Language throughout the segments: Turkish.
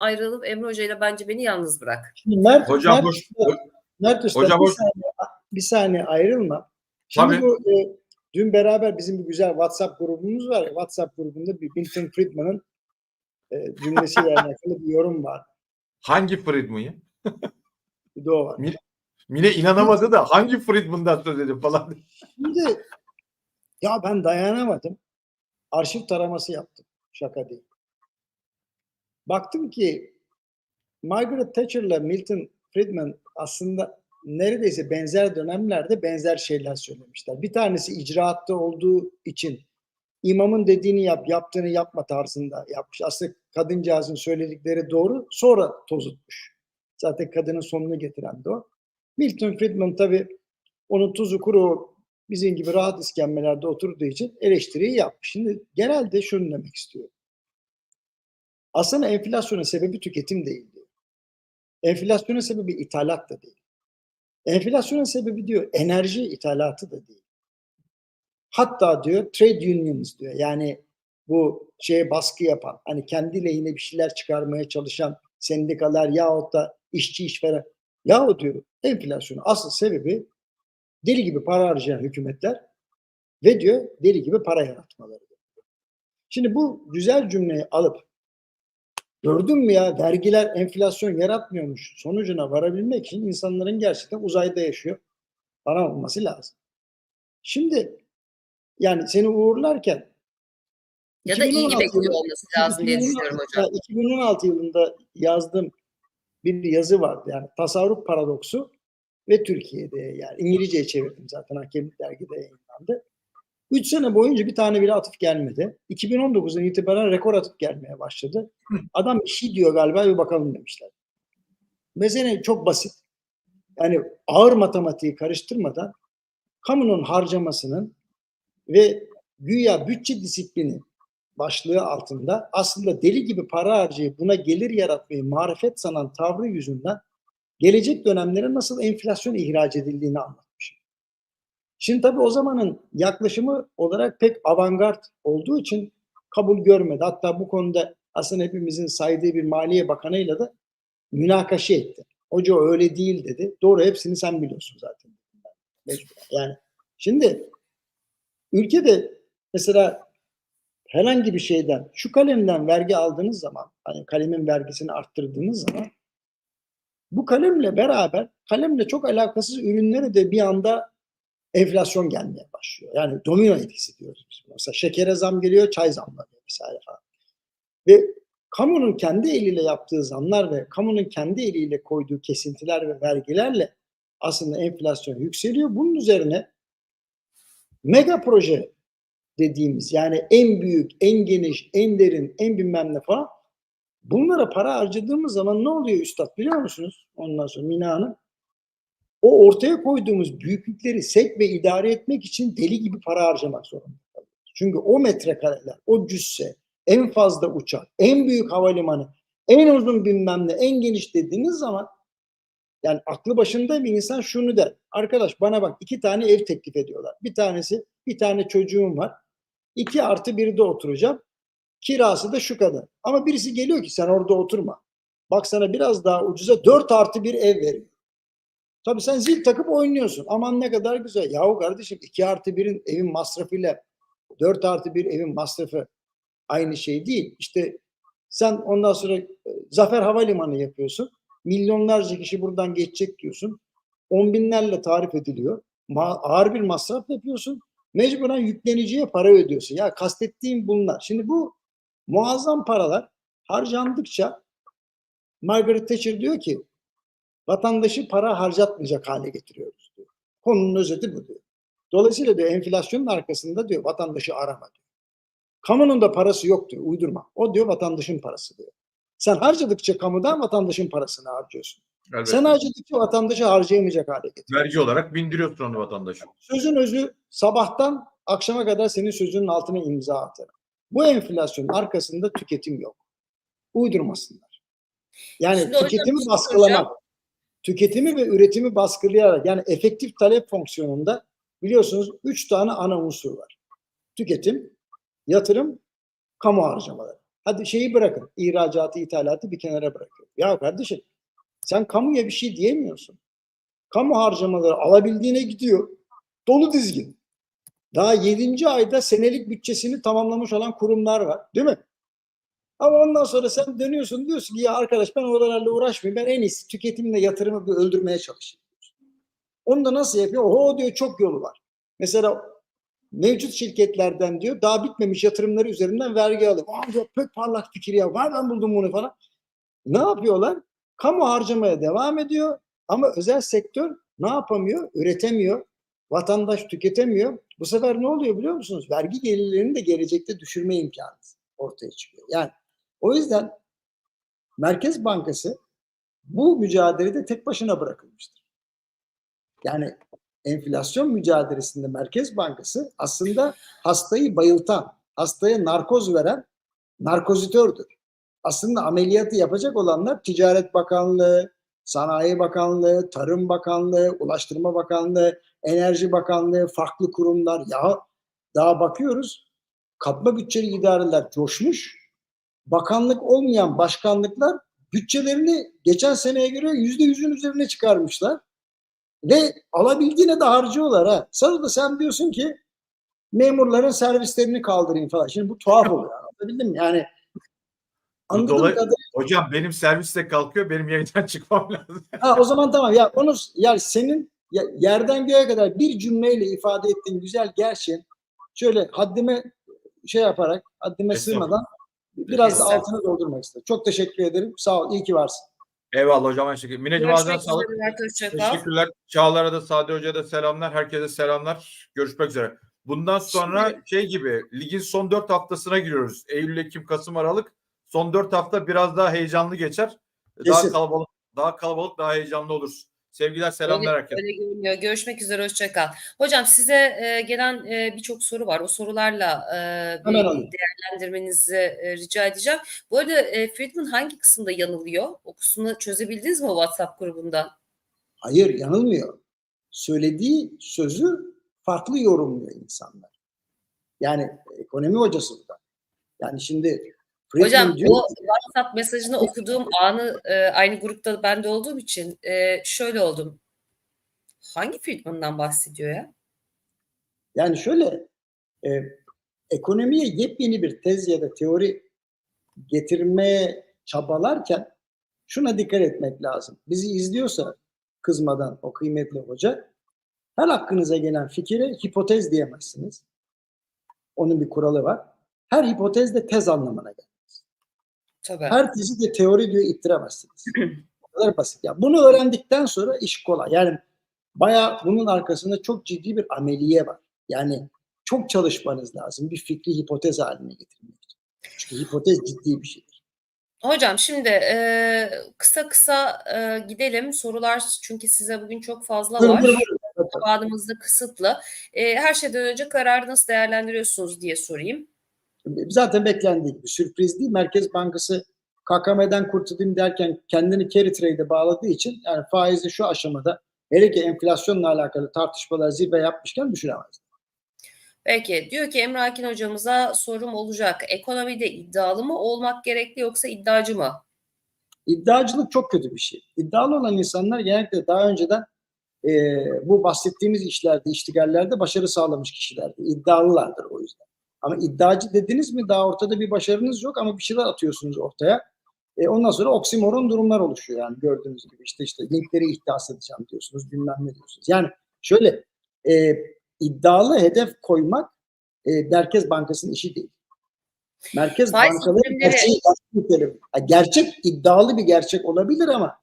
ayrılıp Emre Hoca ile bence beni yalnız bırak. Şimdi Mert, Hocam Mert, hoş, Mert Usta Hocam bir, hoş- saniye, bir saniye ayrılma. Şimdi Tabii. bu e, dün beraber bizim bir güzel WhatsApp grubumuz var ya WhatsApp grubunda bir Milton Friedman'ın e, cümlesiyle alakalı bir yorum var. hangi Friedman'ı? Bir de o var. Mine inanamadı da hangi Friedman'dan söz ediyor falan. Şimdi ya ben dayanamadım. Arşiv taraması yaptım. Şaka değil. Baktım ki Margaret Thatcher'la Milton Friedman aslında neredeyse benzer dönemlerde benzer şeyler söylemişler. Bir tanesi icraatta olduğu için imamın dediğini yap, yaptığını yapma tarzında yapmış. Aslında kadıncağızın söyledikleri doğru, sonra tozutmuş. Zaten kadının sonunu getiren de o. Milton Friedman tabii onun tuzu kuru bizim gibi rahat iskemlelerde oturduğu için eleştiriyi yapmış. Şimdi genelde şunu demek istiyorum. Aslında enflasyonun sebebi tüketim değil diyor. Enflasyonun sebebi ithalat da değil. Enflasyonun sebebi diyor enerji ithalatı da değil. Hatta diyor trade unions diyor. Yani bu şeye baskı yapan, hani kendi lehine bir şeyler çıkarmaya çalışan sendikalar yahut da işçi işveren yahu diyor enflasyonun asıl sebebi deli gibi para harcayan hükümetler ve diyor deli gibi para yaratmaları. Şimdi bu güzel cümleyi alıp gördün mü ya vergiler enflasyon yaratmıyormuş sonucuna varabilmek için insanların gerçekten uzayda yaşıyor. Para olması lazım. Şimdi yani seni uğurlarken Ya da 2016 bekliyor olması lazım diye 2016 düşünüyorum hocam. ya 2016 yılında yazdığım bir yazı vardı yani tasarruf paradoksu ve Türkiye'de yani İngilizceye çevirdim zaten Hakemlik Dergi'de yayınlandı. 3 sene boyunca bir tane bile atıf gelmedi. 2019'dan itibaren rekor atıf gelmeye başladı. Adam bir şey diyor galiba bir bakalım demişler. Mesele çok basit. Yani ağır matematiği karıştırmadan kamunun harcamasının ve güya bütçe disiplini başlığı altında aslında deli gibi para harcayıp buna gelir yaratmayı marifet sanan tavrı yüzünden gelecek dönemlere nasıl enflasyon ihraç edildiğini anlatmış. Şimdi tabii o zamanın yaklaşımı olarak pek avantgard olduğu için kabul görmedi. Hatta bu konuda aslında hepimizin saydığı bir Maliye Bakanı'yla da münakaşa etti. Hoca öyle değil dedi. Doğru hepsini sen biliyorsun zaten. Yani şimdi ülkede mesela herhangi bir şeyden şu kalemden vergi aldığınız zaman hani kalemin vergisini arttırdığınız zaman bu kalemle beraber kalemle çok alakasız ürünlere de bir anda enflasyon gelmeye başlıyor. Yani domino etkisi diyoruz biz. Mesela şekere zam geliyor, çay zamlanıyor vesaire falan. Ve kamunun kendi eliyle yaptığı zamlar ve kamunun kendi eliyle koyduğu kesintiler ve vergilerle aslında enflasyon yükseliyor. Bunun üzerine mega proje dediğimiz yani en büyük, en geniş, en derin, en bilmem ne falan bunlara para harcadığımız zaman ne oluyor üstad biliyor musunuz? Ondan sonra Mina Hanım o ortaya koyduğumuz büyüklükleri sek ve idare etmek için deli gibi para harcamak zorunda kalıyoruz. Çünkü o metrekareler, o cüsse, en fazla uçak, en büyük havalimanı, en uzun bilmem ne, en geniş dediğiniz zaman yani aklı başında bir insan şunu der. Arkadaş bana bak iki tane ev teklif ediyorlar. Bir tanesi bir tane çocuğum var. İki artı birde oturacağım. Kirası da şu kadar. Ama birisi geliyor ki sen orada oturma. Bak sana biraz daha ucuza dört artı bir ev veriyor. Tabii sen zil takıp oynuyorsun. Aman ne kadar güzel. Yahu kardeşim iki artı birin evin masrafıyla dört artı bir evin masrafı aynı şey değil. İşte sen ondan sonra e, Zafer Havalimanı yapıyorsun. Milyonlarca kişi buradan geçecek diyorsun. On binlerle tarif ediliyor. Ma- ağır bir masraf yapıyorsun. Mecburen yükleniciye para ödüyorsun. Ya kastettiğim bunlar. Şimdi bu muazzam paralar harcandıkça Margaret Thatcher diyor ki vatandaşı para harcatmayacak hale getiriyoruz diyor. Konunun özeti bu diyor. Dolayısıyla diyor enflasyonun arkasında diyor vatandaşı arama diyor. Kamunun da parası yok diyor uydurma. O diyor vatandaşın parası diyor. Sen harcadıkça kamudan vatandaşın parasını harcıyorsun. Elbette. Sen harcadıkça vatandaşı harcayamayacak hale getiriyorsun. Vergi olarak bindiriyorsun onu vatandaşa. Sözün özü sabahtan akşama kadar senin sözünün altına imza atar. Bu enflasyonun arkasında tüketim yok. Uydurmasınlar. Yani Şimdi tüketimi şey baskılamak, tüketimi ve üretimi baskılayarak yani efektif talep fonksiyonunda biliyorsunuz üç tane ana unsur var. Tüketim, yatırım, kamu harcamaları. Hadi şeyi bırakın. ihracatı, ithalatı bir kenara bırakın. Ya kardeşim sen kamuya bir şey diyemiyorsun. Kamu harcamaları alabildiğine gidiyor. Dolu dizgin. Daha 7. ayda senelik bütçesini tamamlamış olan kurumlar var. Değil mi? Ama ondan sonra sen dönüyorsun diyorsun ki ya arkadaş ben oralarla uğraşmayayım. Ben en iyisi tüketimle yatırımı bir öldürmeye çalışayım. Onu da nasıl yapıyor? Oho diyor çok yolu var. Mesela mevcut şirketlerden diyor daha bitmemiş yatırımları üzerinden vergi alıyor. Aa diyor pek parlak fikir ya. Nereden buldun bunu falan. Ne yapıyorlar? Kamu harcamaya devam ediyor ama özel sektör ne yapamıyor? Üretemiyor. Vatandaş tüketemiyor. Bu sefer ne oluyor biliyor musunuz? Vergi gelirlerini de gelecekte düşürme imkanı ortaya çıkıyor. Yani o yüzden Merkez Bankası bu mücadelede tek başına bırakılmıştır. Yani enflasyon mücadelesinde Merkez Bankası aslında hastayı bayıltan, hastaya narkoz veren narkozitördür. Aslında ameliyatı yapacak olanlar Ticaret Bakanlığı, Sanayi Bakanlığı, Tarım Bakanlığı, Ulaştırma Bakanlığı, Enerji Bakanlığı, farklı kurumlar. Ya daha bakıyoruz katma bütçeli idareler coşmuş. Bakanlık olmayan başkanlıklar bütçelerini geçen seneye göre yüzde yüzün üzerine çıkarmışlar. Ve alabildiğine de harcıyorlar ha. Sonra da sen diyorsun ki memurların servislerini kaldırayım falan. Şimdi bu tuhaf oluyor. Anlatabildim mi? Yani anladığım Dolayı- kadarıyla Hocam benim serviste kalkıyor. Benim yayından çıkmam lazım. Ha, o zaman tamam ya onu yani senin ya- yerden göğe kadar bir cümleyle ifade ettiğin güzel gerçeğin şöyle haddime şey yaparak haddime sığmadan biraz da Estağfurullah. altını doldurmak istedim. Çok teşekkür ederim. Sağ ol. İyi ki varsın. Eyvallah hocam. Şekilde. Mineciğim ağzına sağlık. Teşekkürler. Çağlar'a da Sade Hoca'ya da selamlar. Herkese selamlar. Görüşmek üzere. Bundan sonra şey gibi ligin son dört haftasına giriyoruz. Eylül, Ekim, Kasım, Aralık. Son dört hafta biraz daha heyecanlı geçer. Daha Kesin. kalabalık, daha kalabalık, daha heyecanlı oluruz. Sevgiler, selamlar Öyle, herkese. öyle görünüyor. Görüşmek üzere. Hoşçakal. Hocam size e, gelen e, birçok soru var. O sorularla e, bir Hemen alayım. değerlendirmenizi e, rica edeceğim. Bu arada e, Friedman hangi kısımda yanılıyor? O kısmını çözebildiniz mi o WhatsApp grubunda? Hayır yanılmıyor. Söylediği sözü farklı yorumluyor insanlar. Yani ekonomi hocası da. Yani şimdi Hocam o WhatsApp mesajını okuduğum anı e, aynı grupta ben de olduğum için e, şöyle oldum. Hangi Friedman'dan bahsediyor ya? Yani şöyle e, ekonomiye yepyeni bir tez ya da teori getirmeye çabalarken şuna dikkat etmek lazım. Bizi izliyorsa kızmadan o kıymetli hoca her hakkınıza gelen fikire hipotez diyemezsiniz. Onun bir kuralı var. Her hipotez de tez anlamına gelir. Tabii. Her tezi de teori diye ittiremezsiniz. Bu kadar basit. Ya bunu öğrendikten sonra iş kolay. Yani bayağı bunun arkasında çok ciddi bir ameliye var. Yani çok çalışmanız lazım bir fikri hipotez haline getirmek için. Çünkü hipotez ciddi bir şeydir. Hocam şimdi e, kısa kısa e, gidelim. Sorular çünkü size bugün çok fazla var. Zamanımız da kısıtlı. E, her şeyden önce kararı nasıl değerlendiriyorsunuz diye sorayım. Zaten beklendiği gibi sürpriz değil. Merkez Bankası KKM'den kurtulayım derken kendini carry trade'e bağladığı için yani faizi şu aşamada hele ki enflasyonla alakalı tartışmalar zirve yapmışken düşüremez. Peki diyor ki Emre Akin hocamıza sorum olacak. Ekonomide iddialı mı olmak gerekli yoksa iddiacı mı? İddiacılık çok kötü bir şey. İddialı olan insanlar genellikle daha önceden e, bu bahsettiğimiz işlerde, iştigallerde başarı sağlamış kişilerdir. İddialılardır o yüzden. Ama iddiacı dediniz mi daha ortada bir başarınız yok ama bir şeyler atıyorsunuz ortaya. E, ondan sonra oksimoron durumlar oluşuyor yani gördüğünüz gibi. işte işte linkleri ihdas edeceğim diyorsunuz, bilmem ne diyorsunuz. Yani şöyle e, iddialı hedef koymak e, Merkez Bankası'nın işi değil. Merkez Faiz bankaları gerçeği Gerçek iddialı bir gerçek olabilir ama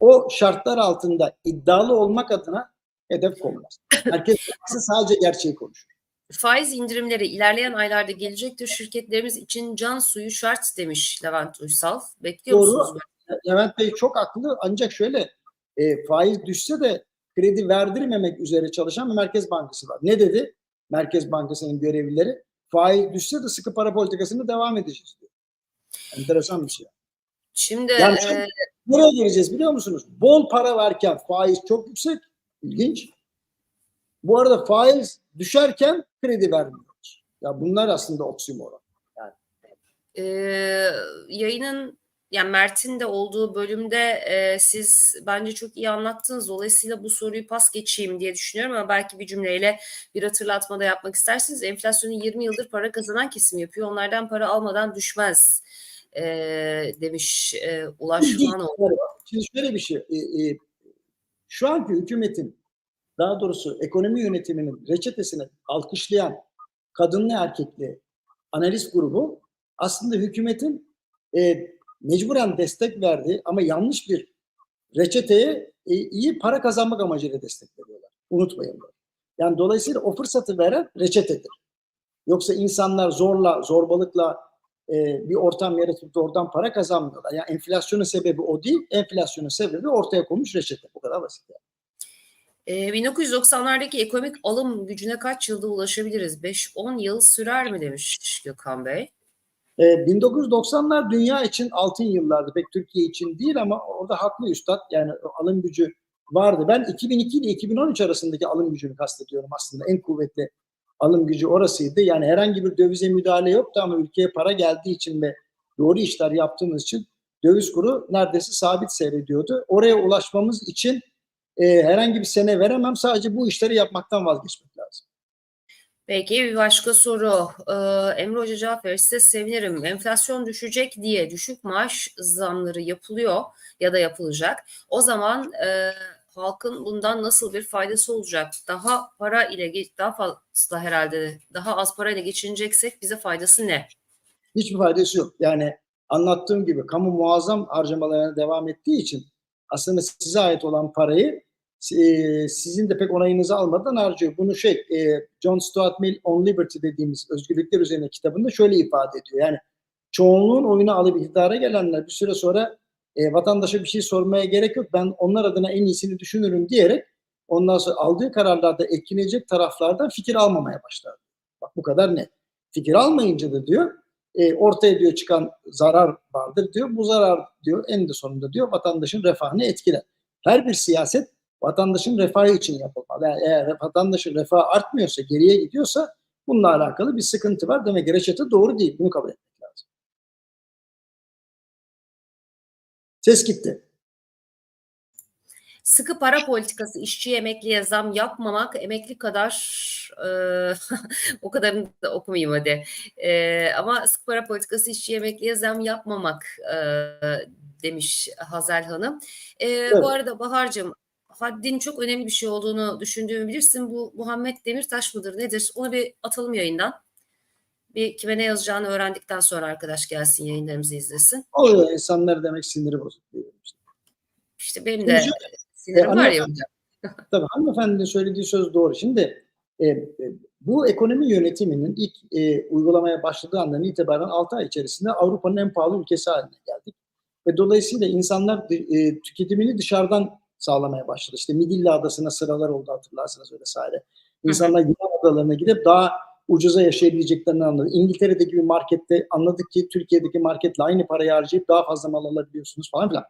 o şartlar altında iddialı olmak adına hedef konmaz. Merkez Bankası sadece gerçeği konuşur. Faiz indirimleri ilerleyen aylarda gelecektir. Şirketlerimiz için can suyu şart demiş Levent Uysal. Bekliyor Doğru. musunuz? Levent Bey çok haklı ancak şöyle e, faiz düşse de kredi verdirmemek üzere çalışan bir Merkez Bankası var. Ne dedi? Merkez Bankası'nın görevlileri faiz düşse de sıkı para politikasını devam edeceğiz diyor. Enteresan bir şey. Şimdi Yani şu- e, Nereye geleceğiz biliyor musunuz? Bol para varken faiz çok yüksek. İlginç. Bu arada faiz düşerken kredi vermiyoruz. Ya bunlar aslında oksimoron. Ee, yayının yani Mert'in de olduğu bölümde e, siz bence çok iyi anlattınız. Dolayısıyla bu soruyu pas geçeyim diye düşünüyorum ama belki bir cümleyle bir hatırlatma da yapmak istersiniz. Enflasyonu 20 yıldır para kazanan kesim yapıyor. Onlardan para almadan düşmez e, demiş e, Ulaş. Şimdi şöyle bir şey. e, e, şu anki hükümetin daha doğrusu ekonomi yönetiminin reçetesini alkışlayan kadınlı erkekli analiz grubu aslında hükümetin e, mecburen destek verdiği ama yanlış bir reçeteye e, iyi para kazanmak amacıyla destek veriyorlar. Unutmayın bunu. Yani dolayısıyla o fırsatı veren reçetedir. Yoksa insanlar zorla, zorbalıkla e, bir ortam yaratıp da oradan para kazanmıyorlar. Yani enflasyonun sebebi o değil, enflasyonun sebebi ortaya konmuş reçete. Bu kadar basit. Yani. Ee, 1990'lardaki ekonomik alım gücüne kaç yılda ulaşabiliriz? 5-10 yıl sürer mi demiş Gökhan Bey. E, 1990'lar dünya için altın yıllardı. Pek Türkiye için değil ama orada haklı üstad. Yani alım gücü vardı. Ben 2002 ile 2013 arasındaki alım gücünü kastediyorum aslında. En kuvvetli alım gücü orasıydı. Yani herhangi bir dövize müdahale yoktu ama ülkeye para geldiği için ve doğru işler yaptığımız için döviz kuru neredeyse sabit seyrediyordu. Oraya ulaşmamız için e, herhangi bir sene veremem. Sadece bu işleri yapmaktan vazgeçmek lazım. Peki bir başka soru. Ee, Emre Hoca cevap verirse sevinirim. Enflasyon düşecek diye düşük maaş zamları yapılıyor ya da yapılacak. O zaman e, halkın bundan nasıl bir faydası olacak? Daha para ile daha fazla herhalde daha az parayla geçineceksek bize faydası ne? Hiçbir faydası yok. Yani anlattığım gibi kamu muazzam harcamalarına devam ettiği için aslında size ait olan parayı e, sizin de pek onayınızı almadan harcıyor. Bunu şey e, John Stuart Mill On Liberty dediğimiz özgürlükler üzerine kitabında şöyle ifade ediyor. Yani çoğunluğun oyunu alıp iktidara gelenler bir süre sonra e, vatandaşa bir şey sormaya gerek yok. Ben onlar adına en iyisini düşünürüm diyerek ondan sonra aldığı kararlarda etkilenecek taraflardan fikir almamaya başlar. Bak bu kadar net. Fikir almayınca da diyor e, ortaya diyor çıkan zarar vardır diyor. Bu zarar diyor en de sonunda diyor vatandaşın refahını etkiler. Her bir siyaset vatandaşın refahı için yapılmalı. Yani eğer vatandaşın refahı artmıyorsa, geriye gidiyorsa bununla alakalı bir sıkıntı var. Demek ki reçete doğru değil. Bunu kabul etmek lazım. Ses gitti. Sıkı para politikası işçi emekliye zam yapmamak emekli kadar e, o kadarını da okumayayım hadi. E, ama sıkı para politikası işçi emekliye zam yapmamak e, demiş Hazel Hanım. E, Evet. Bu arada Bahar'cığım haddin çok önemli bir şey olduğunu düşündüğümü bilirsin. Bu Muhammed Demirtaş mıdır nedir? Onu bir atalım yayından. Bir kime ne yazacağını öğrendikten sonra arkadaş gelsin yayınlarımızı izlesin. Oluyor insanlar demek siniri bozuk. işte. Benim de Şimdi sinirim e, var ya hocam. Tabii hanımefendinin söylediği söz doğru. Şimdi e, e, bu ekonomi yönetiminin ilk e, uygulamaya başladığı andan itibaren 6 ay içerisinde Avrupa'nın en pahalı ülkesi haline geldik. Ve dolayısıyla insanlar e, tüketimini dışarıdan sağlamaya başladı. İşte Midilli Adası'na sıralar oldu hatırlarsınız vesaire. İnsanlar Yunan adalarına gidip daha ucuza yaşayabileceklerini anladı. İngiltere'deki bir markette anladık ki Türkiye'deki marketle aynı parayı harcayıp daha fazla mal alabiliyorsunuz falan filan.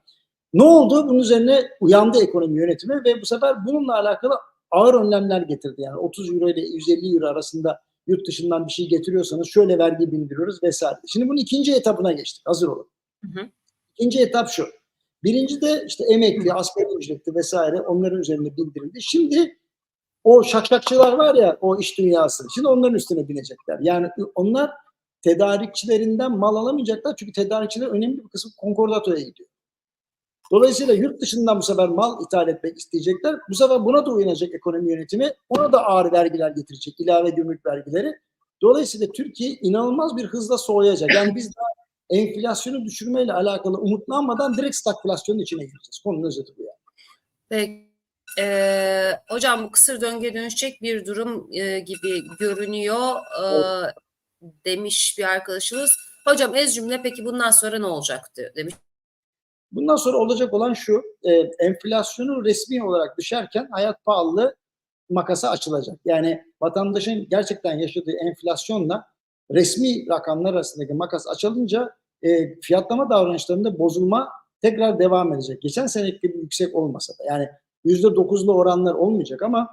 Ne oldu? Bunun üzerine uyandı ekonomi yönetimi ve bu sefer bununla alakalı ağır önlemler getirdi. Yani 30 euro ile 150 euro arasında yurt dışından bir şey getiriyorsanız şöyle vergi bindiriyoruz vesaire. Şimdi bunun ikinci etabına geçtik. Hazır olun. Hı hı. İkinci etap şu. Birinci de işte emekli, asgari ücretli vesaire onların üzerine bindirildi. Şimdi o şakşakçılar var ya o iş dünyası. Şimdi onların üstüne binecekler. Yani onlar tedarikçilerinden mal alamayacaklar. Çünkü tedarikçiler önemli bir kısmı konkordatoya gidiyor. Dolayısıyla yurt dışından bu sefer mal ithal etmek isteyecekler. Bu sefer buna da uyanacak ekonomi yönetimi. Ona da ağır vergiler getirecek. ilave gümrük vergileri. Dolayısıyla Türkiye inanılmaz bir hızla soğuyacak. Yani biz daha enflasyonu düşürmeyle alakalı umutlanmadan direkt stagflasyonun içine gireceğiz. Konunun özeti bu yani. Peki. Ee, hocam bu kısır döngüye dönüşecek bir durum e, gibi görünüyor e, demiş bir arkadaşımız. Hocam ez cümle peki bundan sonra ne olacaktı demiş. Bundan sonra olacak olan şu, e, enflasyonu resmi olarak düşerken hayat pahalılığı makası açılacak. Yani vatandaşın gerçekten yaşadığı enflasyonla resmi rakamlar arasındaki makas açılınca e, fiyatlama davranışlarında bozulma tekrar devam edecek. Geçen seneki gibi yüksek olmasa da yani yüzde dokuzlu oranlar olmayacak ama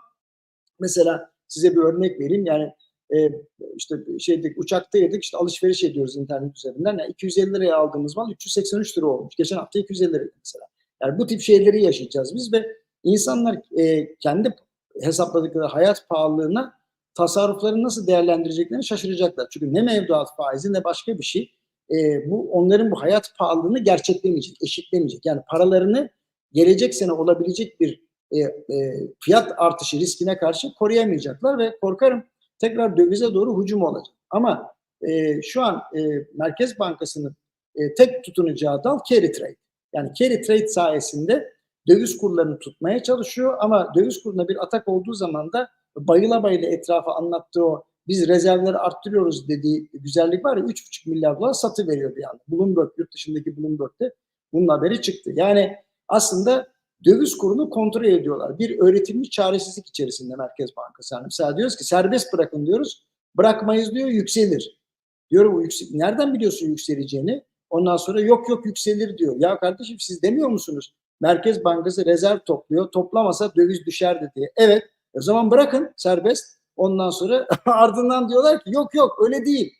mesela size bir örnek vereyim yani e, işte şeydik uçaktaydık işte alışveriş ediyoruz internet üzerinden. Yani 250 liraya aldığımız mal 383 lira olmuş. Geçen hafta 250 liraydı mesela. Yani bu tip şeyleri yaşayacağız biz ve insanlar e, kendi hesapladıkları hayat pahalılığına tasarrufları nasıl değerlendireceklerini şaşıracaklar. Çünkü ne mevduat faizi ne başka bir şey e, bu onların bu hayat pahalılığını gerçeklemeyecek, eşitlemeyecek. Yani paralarını gelecek sene olabilecek bir e, e, fiyat artışı riskine karşı koruyamayacaklar ve korkarım tekrar dövize doğru hücum olacak. Ama e, şu an e, Merkez Bankası'nın e, tek tutunacağı dal carry trade. Yani carry trade sayesinde döviz kurlarını tutmaya çalışıyor ama döviz kuruna bir atak olduğu zaman da bayıla bayıla etrafa anlattığı o biz rezervleri arttırıyoruz dediği güzellik var ya 3,5 milyar dolar satı veriyor bir anda. Bloomberg, yurt dışındaki Bloomberg'de bunun haberi çıktı. Yani aslında döviz kurunu kontrol ediyorlar. Bir öğretimli çaresizlik içerisinde Merkez Bankası. Yani mesela diyoruz ki serbest bırakın diyoruz. Bırakmayız diyor yükselir. Diyor bu yüksel nereden biliyorsun yükseleceğini? Ondan sonra yok yok yükselir diyor. Ya kardeşim siz demiyor musunuz? Merkez Bankası rezerv topluyor. Toplamasa döviz düşerdi diye. Evet. O zaman bırakın serbest. Ondan sonra ardından diyorlar ki yok yok öyle değil.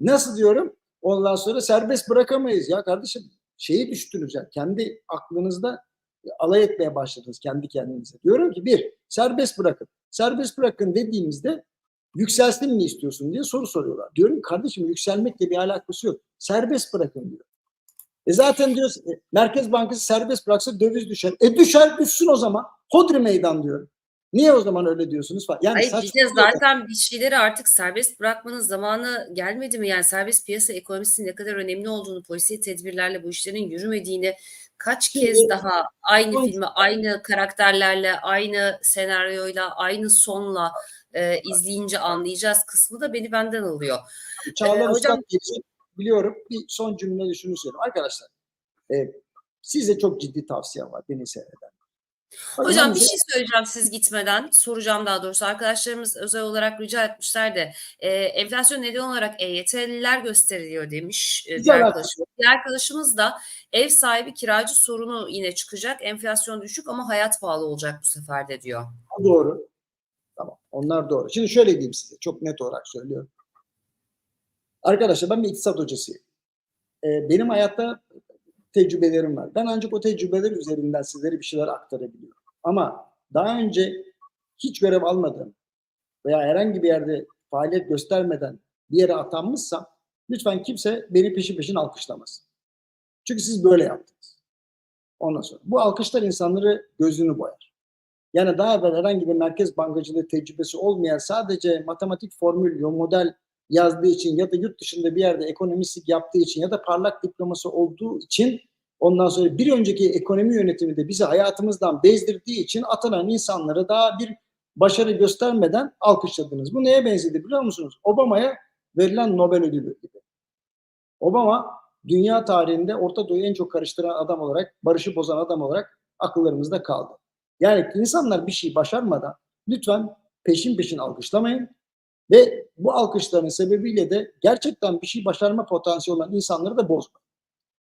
Nasıl diyorum? Ondan sonra serbest bırakamayız. Ya kardeşim şeyi düştünüz ya. Kendi aklınızda alay etmeye başladınız kendi kendinize. Diyorum ki bir, serbest bırakın. Serbest bırakın dediğimizde yükselsin mi istiyorsun diye soru soruyorlar. Diyorum kardeşim yükselmekle bir alakası yok. Serbest bırakın diyor. E zaten diyor e, Merkez Bankası serbest bıraksa döviz düşer. E düşer düşsün o zaman. Hodri meydan diyorum. Niye o zaman öyle diyorsunuz. Yani Hayır saçma bir de zaten bir şeyleri artık serbest bırakmanın zamanı gelmedi mi? Yani serbest piyasa ekonomisinin ne kadar önemli olduğunu, polisi tedbirlerle bu işlerin yürümediğini kaç kez Şimdi- daha aynı Son- filmi, aynı karakterlerle, aynı senaryoyla, aynı sonla e, izleyince anlayacağız kısmı da beni benden alıyor. Çağlar Ee, hocam- gelecek biliyorum. Bir son cümle şunu söyleyeyim. Arkadaşlar e, size çok ciddi tavsiyem var beni seyreden. Hocam bir şey söyleyeceğim siz gitmeden. Soracağım daha doğrusu. Arkadaşlarımız özel olarak rica etmişler de e, enflasyon neden olarak EYT'liler gösteriliyor demiş e, haklısın. arkadaşımız. Diğer arkadaşımız da ev sahibi kiracı sorunu yine çıkacak. Enflasyon düşük ama hayat pahalı olacak bu sefer de diyor. Doğru. Tamam. Onlar doğru. Şimdi şöyle diyeyim size. Çok net olarak söylüyorum. Arkadaşlar ben bir iktisat hocasıyım. Ee, benim hayatta tecrübelerim var. Ben ancak o tecrübeler üzerinden sizlere bir şeyler aktarabiliyorum. Ama daha önce hiç görev almadığım veya herhangi bir yerde faaliyet göstermeden bir yere atanmışsam lütfen kimse beni peşin peşin alkışlamasın. Çünkü siz böyle yaptınız. Ondan sonra. Bu alkışlar insanları gözünü boyar. Yani daha evvel herhangi bir merkez bankacılığı tecrübesi olmayan sadece matematik formül, model yazdığı için ya da yurt dışında bir yerde ekonomistlik yaptığı için ya da parlak diploması olduğu için ondan sonra bir önceki ekonomi yönetimi de bizi hayatımızdan bezdirdiği için atanan insanları daha bir başarı göstermeden alkışladınız. Bu neye benzedi biliyor musunuz? Obama'ya verilen Nobel ödülü gibi. Obama dünya tarihinde Orta Doğu'yu en çok karıştıran adam olarak, barışı bozan adam olarak akıllarımızda kaldı. Yani insanlar bir şey başarmadan lütfen peşin peşin alkışlamayın ve bu alkışların sebebiyle de gerçekten bir şey başarma potansiyeli olan insanları da bozmayın.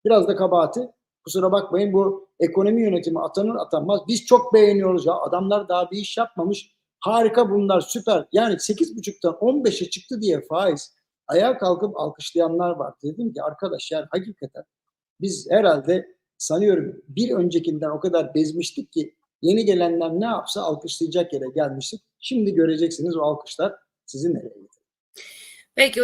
Biraz da kabahati kusura bakmayın bu ekonomi yönetimi atanır atanmaz biz çok beğeniyoruz ya adamlar daha bir iş yapmamış harika bunlar süper yani 8,5'tan 15'e çıktı diye faiz ayağa kalkıp alkışlayanlar var. Dedim ki arkadaş yani hakikaten biz herhalde sanıyorum bir öncekinden o kadar bezmiştik ki yeni gelenler ne yapsa alkışlayacak yere gelmiştik. Şimdi göreceksiniz o alkışlar sizi nereye getirecek. Peki